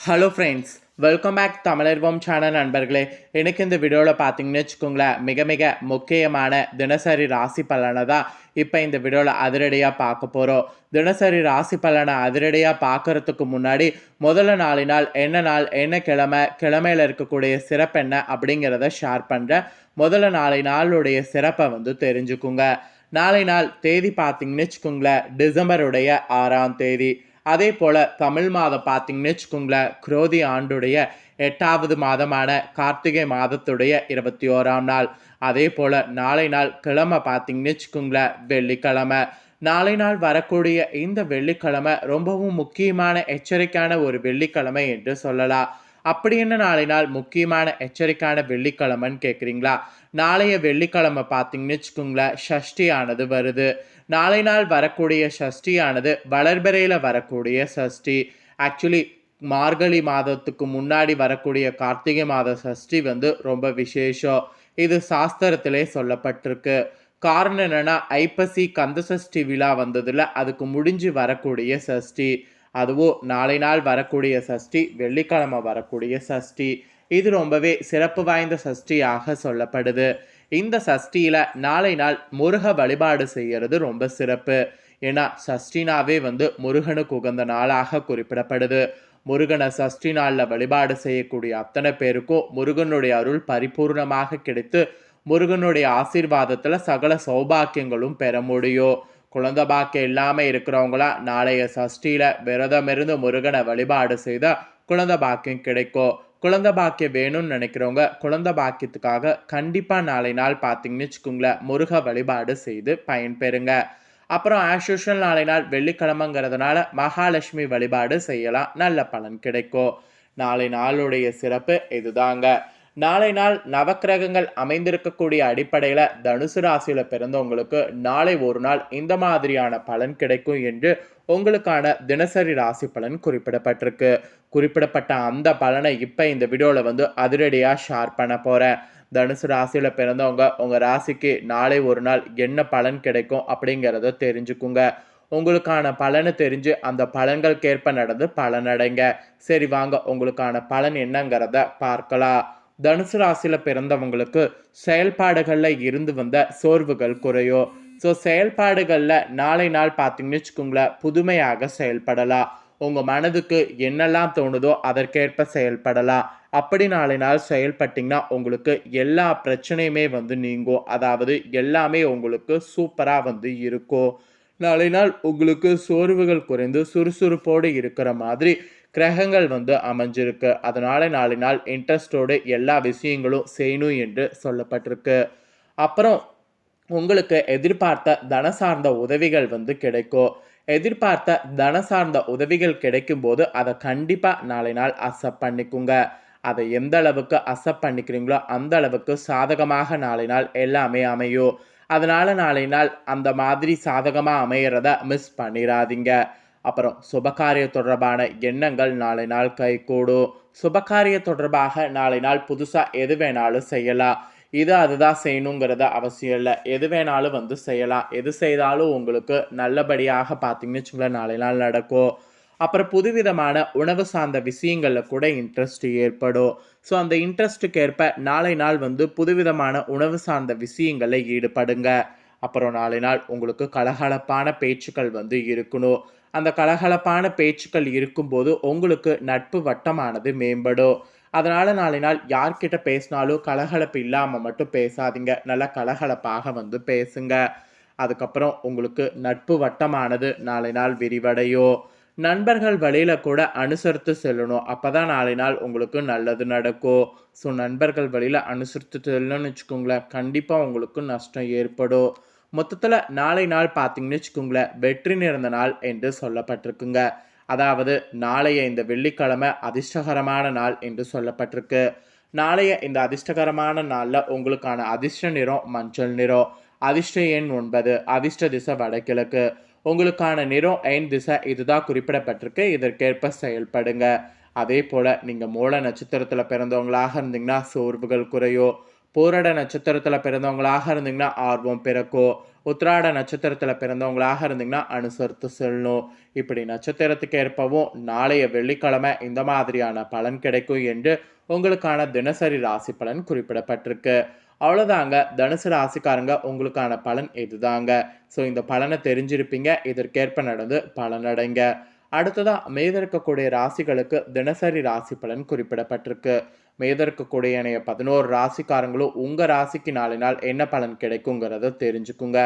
Hello friends welcome back தமிழர்வோம் channel நண்பர்களே. எனக்கு இந்த வீடியோவில் பார்த்தீங்கன்னு வச்சுக்கோங்களேன் மிக மிக முக்கியமான தினசரி ராசி பலனை தான் இப்போ இந்த வீடியோவில் அதிரடியாக பார்க்க போகிறோம் தினசரி ராசி பலனை அதிரடியாக பார்க்கறதுக்கு முன்னாடி முதல்ல நாலு நாள் என்ன நாள் என்ன கிழமை கிழமையில் இருக்கக்கூடிய சிறப்பு என்ன அப்படிங்கிறத ஷேர் பண்ணுறேன் முதல்ல நாளை நாளுடைய சிறப்பை வந்து தெரிஞ்சுக்குங்க. நாளை நாள் தேதி பார்த்தீங்கன்னு வச்சுக்கோங்களேன் டிசம்பருடைய ஆறாம் தேதி. அதே போல் தமிழ் மாதம் பார்த்தீங்கன்னு வச்சுக்கோங்களேன் குரோதி ஆண்டுடைய எட்டாவது மாதமான கார்த்திகை மாதத்துடைய இருபத்தி ஓராம் நாள். அதே போல் நாளை நாள் கிழமை பார்த்தீங்கன்னு வச்சுக்கோங்களேன் வெள்ளிக்கிழமை. நாளை நாள் வரக்கூடிய இந்த வெள்ளிக்கிழமை ரொம்பவும் முக்கியமான எச்சரிக்கையான ஒரு வெள்ளிக்கிழமை என்று சொல்லலாம். அப்படி என்ன நாளை நாள் முக்கியமான எச்சரிக்கையான வெள்ளிக்கிழமைன்னு கேட்குறீங்களா நாளைய வெள்ளிக்கிழமை பார்த்தீங்கன்னு வச்சுக்கோங்களேன் ஷஷ்டியானது வருது. நாளை நாள் வரக்கூடிய சஷ்டியானது வளர்பிறையில் வரக்கூடிய சஷ்டி ஆக்சுவலி மார்கழி மாதத்துக்கு முன்னாடி வரக்கூடிய கார்த்திகை மாத சஷ்டி வந்து ரொம்ப விசேஷம். இது சாஸ்திரத்திலே சொல்லப்பட்டிருக்கு. காரணம் என்னென்னா ஐப்பசி கந்த சஷ்டி விழா வந்ததில் அதுக்கு முடிஞ்சு வரக்கூடிய சஷ்டி அதுவும் நாளை நாள் வரக்கூடிய சஷ்டி வெள்ளிக்கிழமை வரக்கூடிய சஷ்டி. இது ரொம்பவே சிறப்பு வாய்ந்த சஷ்டியாக சொல்லப்படுது. இந்த சஷ்டியில் நாளை நாள் முருக வழிபாடு செய்கிறது ரொம்ப சிறப்பு. ஏன்னா சஷ்டினாவே வந்து முருகனுக்கு உகந்த நாளாக குறிப்பிடப்படுது. முருகனை சஷ்டி நாளில் வழிபாடு செய்யக்கூடிய அத்தனை பேருக்கும் முருகனுடைய அருள் பரிபூர்ணமாக கிடைத்து முருகனுடைய ஆசீர்வாதத்தில் சகல சௌபாக்கியங்களும் பெற முடியும். குழந்த பாக்கியம் இல்லாமல் இருக்கிறவங்களா நாளைய சஷ்டியில் விரதமிருந்து முருகனை வழிபாடு செய்தால் குழந்த பாக்கியம் கிடைக்கும். குழந்த பாக்கியம் வேணும்னு நினைக்கிறவங்க குழந்த பாக்கியத்துக்காக கண்டிப்பாக நாளை நாள் பார்த்தீங்கன்னு வச்சுக்கோங்களேன் முருக வழிபாடு செய்து பயன்பெறுங்க. அப்புறம் ஆஸ் யூஷுவல் நாளை நாள் வெள்ளிக்கிழமைங்கிறதுனால மகாலட்சுமி வழிபாடு செய்யலாம். நல்ல பலன் கிடைக்கும். நாளை நாளுடைய சிறப்பு இதுதாங்க. நாளை நாள் நவக்கிரகங்கள் அமைந்திருக்கக்கூடிய அடிப்படையில் தனுசு ராசியில் பிறந்தவங்களுக்கு நாளை ஒரு நாள் இந்த மாதிரியான பலன் கிடைக்கும் என்று உங்களுக்கான தினசரி ராசி பலன் குறிப்பிடப்பட்டிருக்கு. குறிப்பிடப்பட்ட அந்த பலனை இப்போ இந்த வீடியோவில் வந்து அதிரடியாக ஷேர் பண்ண போகிறேன் தனுசு ராசியில் பிறந்தவங்க உங்கள் ராசிக்கு நாளை ஒரு நாள் என்ன பலன் கிடைக்கும் அப்படிங்கிறத தெரிஞ்சுக்குங்க. உங்களுக்கான பலனை தெரிஞ்சு அந்த பலன்களுக்கேற்ப நடந்து பலனடைங்க. சரி வாங்க உங்களுக்கான பலன் என்னங்கிறத பார்க்கலாம். தனுசு ராசியில் பிறந்தவங்களுக்கு செயல்பாடுகளில் இருந்து வந்த சோர்வுகள் குறையும் ஸோ செயல்பாடுகளில் நாளை நாள் பார்த்தீங்கன்னு வச்சுக்கோங்களேன் புதுமையாக செயல்படலாம். உங்கள் மனதுக்கு என்னெல்லாம் தோணுதோ அதற்கேற்ப செயல்படலாம். அப்படி நாளை நாள் செயல்பட்டிங்கன்னா உங்களுக்கு எல்லா பிரச்சனையுமே வந்து நீங்கும். அதாவது எல்லாமே உங்களுக்கு சூப்பராக வந்து இருக்கும். நாளை நாள் உங்களுக்கு சோர்வுகள் குறைந்து சுறுசுறுப்போடு இருக்கிற மாதிரி கிரகங்கள் வந்து அமைஞ்சிருக்கு. அதனால நாளை நாள் இன்ட்ரெஸ்டோடு எல்லா விஷயங்களும் செய்யணும் என்று சொல்லப்பட்டிருக்கு. அப்புறம் உங்களுக்கு எதிர்பார்த்த தன சார்ந்த உதவிகள் வந்து கிடைக்கும். எதிர்பார்த்த தன சார்ந்த உதவிகள் கிடைக்கும் போது அதை கண்டிப்பாக நாளை நாள் அசப் பண்ணிக்குங்க. அதை எந்த அளவுக்கு அசப் பண்ணிக்கிறீங்களோ அந்த அளவுக்கு சாதகமாக நாளை நாள் எல்லாமே அமையும். அதனால நாளை நாள் அந்த மாதிரி சாதகமாக அமையிறத மிஸ் பண்ணிடாதீங்க அப்புறம் சுபகாரிய தொடர்பான எண்ணங்கள் நாளை நாள் கைகூடும். சுபகாரிய தொடர்பாக நாளை நாள் புதுசாக எது வேணாலும் செய்யலாம். இது அதுதான் செய்யணுங்கிறத அவசியம் இல்லை. எது வேணாலும் வந்து செய்யலாம். எது செய்தாலும் உங்களுக்கு நல்லபடியாக பார்த்தீங்கன்னு வச்சுங்களேன் நாளை நாள் நடக்கும். அப்புறம் புதுவிதமான உணவு சார்ந்த விஷயங்களில் கூட இன்ட்ரெஸ்ட் ஏற்படும். ஸோ அந்த இன்ட்ரெஸ்ட்டுக்கு ஏற்ப நாளை நாள் வந்து புதுவிதமான உணவு சார்ந்த விஷயங்களில் ஈடுபடுங்க. அப்புறம் நாளை நாள் உங்களுக்கு கலகலப்பான பேச்சுக்கள் வந்து இருக்கணும். அந்த கலகலப்பான பேச்சுக்கள் இருக்கும்போது உங்களுக்கு நட்பு வட்டமானது மேம்படும். அதனால் நாளை நாள் யார்கிட்ட பேசினாலும் கலகலப்பு இல்லாமல் மட்டும் பேசாதீங்க. நல்லா கலகலப்பாக வந்து பேசுங்க. அதுக்கப்புறம் உங்களுக்கு நட்பு வட்டமானது நாளை நாள் விரிவடையும். நண்பர்கள் வழியில் கூட அனுசரித்து செல்லணும். அப்போ தான் நாளை நாள் உங்களுக்கு நல்லது நடக்கும். ஸோ நண்பர்கள் வழியில் அனுசரித்து செல்லணும்னு வச்சுக்கோங்களேன். கண்டிப்பாக உங்களுக்கு நஷ்டம் ஏற்படும். மொத்தத்தில் நாளை நாள் பார்த்தீங்கன்னு வச்சுக்கோங்களேன் வெற்றி நிறந்த நாள் என்று சொல்லப்பட்டிருக்குங்க. அதாவது நாளைய இந்த வெள்ளிக்கிழமை அதிர்ஷ்டகரமான நாள் என்று சொல்லப்பட்டிருக்கு. நாளைய இந்த அதிர்ஷ்டகரமான நாளில் உங்களுக்கான அதிர்ஷ்ட நிறம் மஞ்சள் நிறம். அதிர்ஷ்ட எண் ஒன்பது அதிர்ஷ்ட திசை வடகிழக்கு. உங்களுக்கான நிறம் எண் திசை இதுதான் குறிப்பிடப்பட்டிருக்கு. இதற்கேற்ப செயல்படுங்க. அதே போல் நீங்கள் மூல நட்சத்திரத்தில் பிறந்தவங்களாக இருந்தீங்கன்னா சோர்வுகள் குறையோ பூரட நட்சத்திரத்தில் பிறந்தவங்களாக இருந்தீங்கன்னா ஆர்வம் பிறக்கும். உத்திராட நட்சத்திரத்தில் பிறந்தவங்களாக இருந்தீங்கன்னா அனுசரித்து செல்லணும் இப்படி நட்சத்திரத்துக்கு ஏற்பவும் நாளைய வெள்ளிக்கிழமை இந்த மாதிரியான பலன் கிடைக்கும் என்று உங்களுக்கான தினசரி ராசி பலன் குறிப்பிடப்பட்டிருக்கு. அவ்வளோதாங்க தனுசு ராசிக்காரங்க உங்களுக்கான பலன் இதுதாங்க. ஸோ இந்த பலனை தெரிஞ்சிருப்பீங்க. இதற்கேற்ப நடந்து பலனடைங்க. அடுத்ததாக மீதிருக்கக்கூடிய ராசிகளுக்கு தினசரி ராசி பலன் குறிப்பிடப்பட்டிருக்கு. மீதிருக்கக்கூடிய இணைய பதினோரு ராசிக்காரங்களும் உங்கள் ராசிக்கு நாலு நாள் என்ன பலன் கிடைக்குங்கிறத தெரிஞ்சுக்குங்க.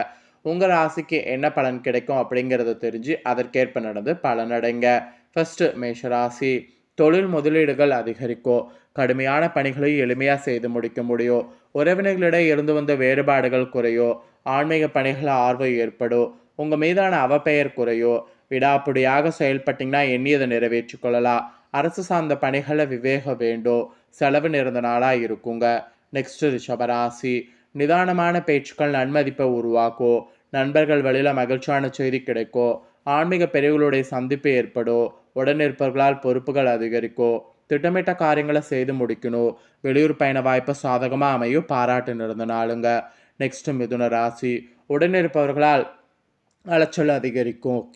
உங்கள் ராசிக்கு என்ன பலன் கிடைக்கும் அப்படிங்கிறத தெரிஞ்சு அதற்கேற்ப நடந்து பலனடைங்க. ஃபர்ஸ்ட் மேஷராசி தொழில் முதலீடுகள் அதிகரிக்கும் கடுமையான பணிகளை எளிமையாக செய்து முடிக்க முடியும் உறவினர்களிடையே இருந்து வந்த வேறுபாடுகள் குறையோ ஆன்மீக பணிகள் ஆர்வம் ஏற்படும் உங்கள் மீதான அவப்பெயர் குறையோ விடாப்புடியாக செயல்பட்டீங்கன்னா எண்ணியதை நிறைவேற்றிக் கொள்ளலாம் அரசு சார்ந்த பணிகளை விவேகம் வேண்டும். செலவு நிறந்த நாளாக இருக்குங்க. நெக்ஸ்ட் ரிஷபராசி. நிதானமான பேச்சுக்கள் நன்மதிப்பை உருவாக்கும் நண்பர்கள் வழியில் மகிழ்ச்சியான செய்தி கிடைக்கும் ஆன்மீக பிரிவுகளுடைய சந்திப்பு ஏற்படும் உடனிருப்பவர்களால் பொறுப்புகள் அதிகரிக்கும் திட்டமிட்ட காரியங்களை செய்து முடிக்கணும் வெளியூர் பயண வாய்ப்பு சாதகமாக அமையும் பாராட்டு நிறந்த நாளுங்க. நெக்ஸ்ட் மிதுன ராசி. உடனிருப்பவர்களால் அலைச்சல் அதிகரிக்கும்.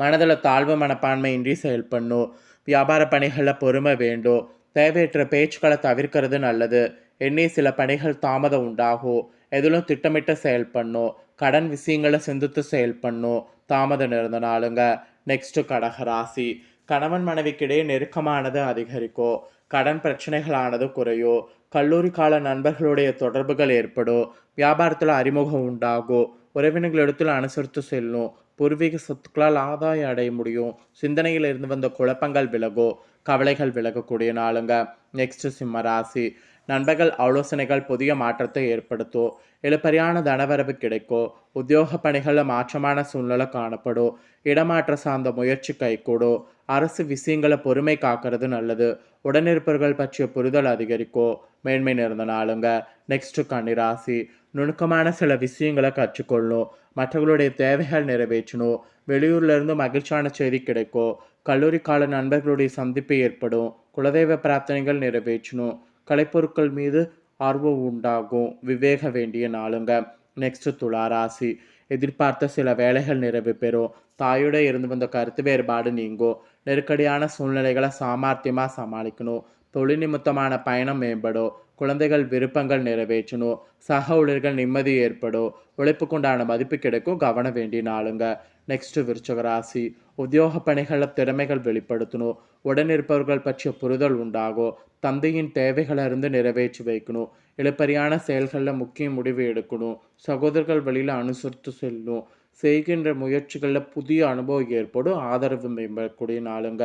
மனதில் தாழ்வு மனப்பான்மையின்றி செயல்படணும். வியாபார பணிகளில் பொறுமை வேண்டும். தேவையற்ற பேச்சுக்களை தவிர்க்கிறது நல்லது. எண்ணி சில பணிகள் தாமதம் உண்டாகும். எதிலும் திட்டமிட்டு செயல்படணும். கடன் விஷயங்களை சிந்தித்து செயல்படணும். தாமதம் இருந்த நாளுங்க. கடக கடகராசி கணவன் மனைவிக்கிடையே நெருக்கமானது அதிகரிக்கும். கடன் பிரச்சனைகளானது குறையும். கல்லூரி கால நண்பர்களுடைய தொடர்புகள் ஏற்படும். வியாபாரத்தில் அறிமுகம் உண்டாகும். உறவினர்களிடத்தில் அனுசரித்து செல்லும் பூர்வீக சொத்துக்களால் ஆதாயம் அடைய முடியும். சிந்தனையில் இருந்து வந்த குழப்பங்கள் விலகும் கவலைகள் விலகக்கூடிய நாளுங்க. நெக்ஸ்ட் சிம்ம ராசி. நண்பர்கள் ஆலோசனைகள் புதிய மாற்றத்தை ஏற்படுத்தும் இழுப்பறியான தனவரவு கிடைக்கும் உத்தியோக பணிகளில் மாற்றமான சூழ்நிலை காணப்படும் இடமாற்ற சார்ந்த முயற்சி கைகூடும் அரசு விஷயங்களை பொறுமை காக்கிறது நல்லது. உடனிருப்பவர்கள் பற்றிய புரிதல் அதிகரிக்கும் மேன்மை நிறந்த நாளுங்க. நெக்ஸ்ட் கன்னிராசி நுணுக்கமான சில விஷயங்களை கற்றுக்கொள்ளும் மற்றவர்களுடைய தேவைகள் நிறைவேற்றணும் வெளியூர்ல இருந்து மகிழ்ச்சியான செய்தி கிடைக்கும் கல்லூரி கால நண்பர்களுடைய சந்திப்பு ஏற்படும் குலதெய்வ பிரார்த்தனைகள் நிறைவேற்றணும் கலைப்பொருட்கள் மீது ஆர்வம் உண்டாகும் விவேக வேண்டிய நாளுங்க. நெக்ஸ்ட் துளாராசி எதிர்பார்த்த சில வேலைகள் நிறைவு பெறும் தாயோட இருந்து வந்த கருத்து வேறுபாடு நீங்கும் நெருக்கடியான சூழ்நிலைகளை சாமர்த்தியமாக சமாளிக்கணும். தொழில் நிமித்தமான பயணம் மேம்படும் குழந்தைகள் விருப்பங்கள் நிறைவேற்றணும் சக ஊழியர்கள் நிம்மதி ஏற்படும் உழைப்புக்குண்டான மதிப்பு கிடைக்கும் கவனம் வேண்டிய நாளுங்க. நெக்ஸ்ட் விருச்சக ராசி. உத்தியோக பணிகளில் திறமைகள் வெளிப்படுத்தணும் உடனிருப்பவர்கள் பற்றிய புரிதல் உண்டாகும் தந்தையின் தேவைகளை இருந்து நிறைவேற்றி வைக்கணும் இழுப்பறியான செயல்களில் முக்கிய முடிவு எடுக்கணும் சகோதரர்கள் வழியில் அனுசரித்து செல்லணும் செய்கின்ற முயற்சிகளில் புதிய அனுபவம் ஏற்படும் ஆதரவு மேம்படக்கூடிய நாளுங்க.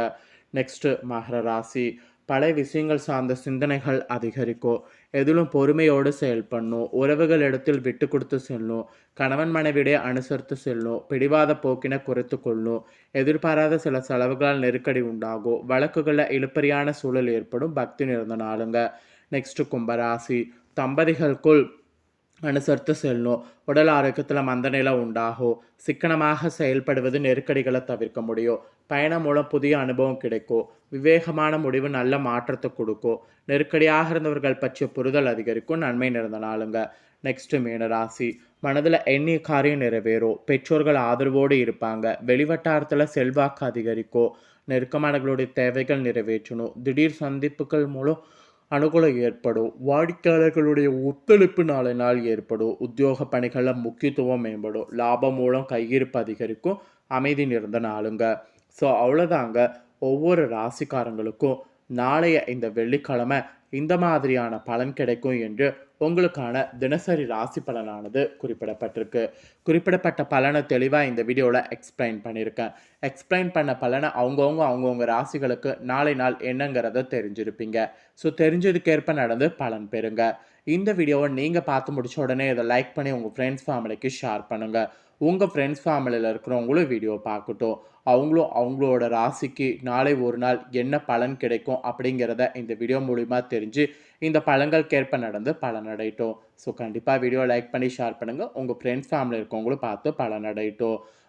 நெக்ஸ்ட்டு மகர ராசி. பல விஷயங்கள் சார்ந்த சிந்தனைகள் அதிகரிக்கும் எதிலும் பொறுமையோடு செயல்படணும் உறவுகள் இடத்தில் விட்டு கொடுத்து செல்லும் கணவன் மனைவிடையே அனுசரித்து செல்லும் பிடிவாத போக்கினை குறைத்து கொள்ளும் எதிர்பாராத சில செலவுகளால் நெருக்கடி உண்டாகும் வழக்குகளில் இழுப்பறியான சூழல் ஏற்படும் பக்தி நிறந்த நாளுங்க. நெக்ஸ்ட் கும்பராசி தம்பதிகளுக்குள் அனுசரித்து செல்லணும் உடல் ஆரோக்கியத்தில் மந்தநிலை உண்டாகும் சிக்கனமாக செயல்படுவது நெருக்கடிகளை தவிர்க்க முடியும் பயணம் மூலம் புதிய அனுபவம் கிடைக்கும் விவேகமான முடிவு நல்ல மாற்றத்தை கொடுக்கும் நெருக்கடியாக இருந்தவர்கள் பற்றிய புரிதல் அதிகரிக்கும். நன்மை நிறந்த நாளுங்க. நெக்ஸ்ட்டு மீனராசி மனதில் எண்ணிய காரியம் நிறைவேறும் பெற்றோர்கள் ஆதரவோடு இருப்பாங்க. வெளிவட்டாரத்தில் செல்வாக்கு அதிகரிக்கும் நெருக்கமானவர்களுடைய தேவைகள் நிறைவேற்றணும். திடீர் சந்திப்புகள் மூலம் அனுகூலம் ஏற்படும். வாடிக்கையாளர்களுடைய ஒத்துழைப்பு நாளை நாள் ஏற்படும். உத்தியோக பணிகளில் முக்கியத்துவம் மேம்படும். லாபம் மூலம் கையிருப்பு அதிகரிக்கும். அமைதி நிறந்த நாளுங்க. ஸோ அவ்வளோதாங்க ஒவ்வொரு ராசிக்காரங்களுக்கும் நாளைய இந்த வெள்ளிக்கிழமை இந்த மாதிரியான பலன் கிடைக்கும் என்று உங்களுக்கான தினசரி ராசி பலனானது குறிப்பிடப்பட்டிருக்கு. குறிப்பிடப்பட்ட பலனை தெளிவாக இந்த வீடியோவில் எக்ஸ்பிளைன் பண்ணியிருக்கேன். எக்ஸ்பிளைன் பண்ண பலனை அவங்கவுங்க அவங்கவுங்க ராசிகளுக்கு நாளை நாள் என்னங்கிறத தெரிஞ்சிருப்பீங்க. ஸோ தெரிஞ்சதுக்கேற்ப நடந்து பலன் பெறுங்க. இந்த வீடியோவை நீங்கள் பார்த்து முடிச்ச உடனே இதை லைக் பண்ணி உங்கள் ஃப்ரெண்ட்ஸ் ஃபேமிலிக்கு ஷேர் பண்ணுங்கள் உங்கள் ஃப்ரெண்ட்ஸ் ஃபேமிலியில் இருக்கிறவங்களும் வீடியோ பார்க்கட்டும். அவங்களும் அவங்களோட ராசிக்கு நாளை ஒரு நாள் என்ன பலன் கிடைக்கும் அப்படிங்கிறத இந்த வீடியோ மூலிமா தெரிஞ்சு இந்த பழங்களுக்கேற்ப நடந்து பலனடையட்டும். ஸோ கண்டிப்பாக வீடியோ லைக் பண்ணி ஷேர் பண்ணுங்கள் உங்கள் ஃப்ரெண்ட்ஸ் ஃபேமிலி இருக்கவங்களும் பார்த்து பலனடையட்டும்.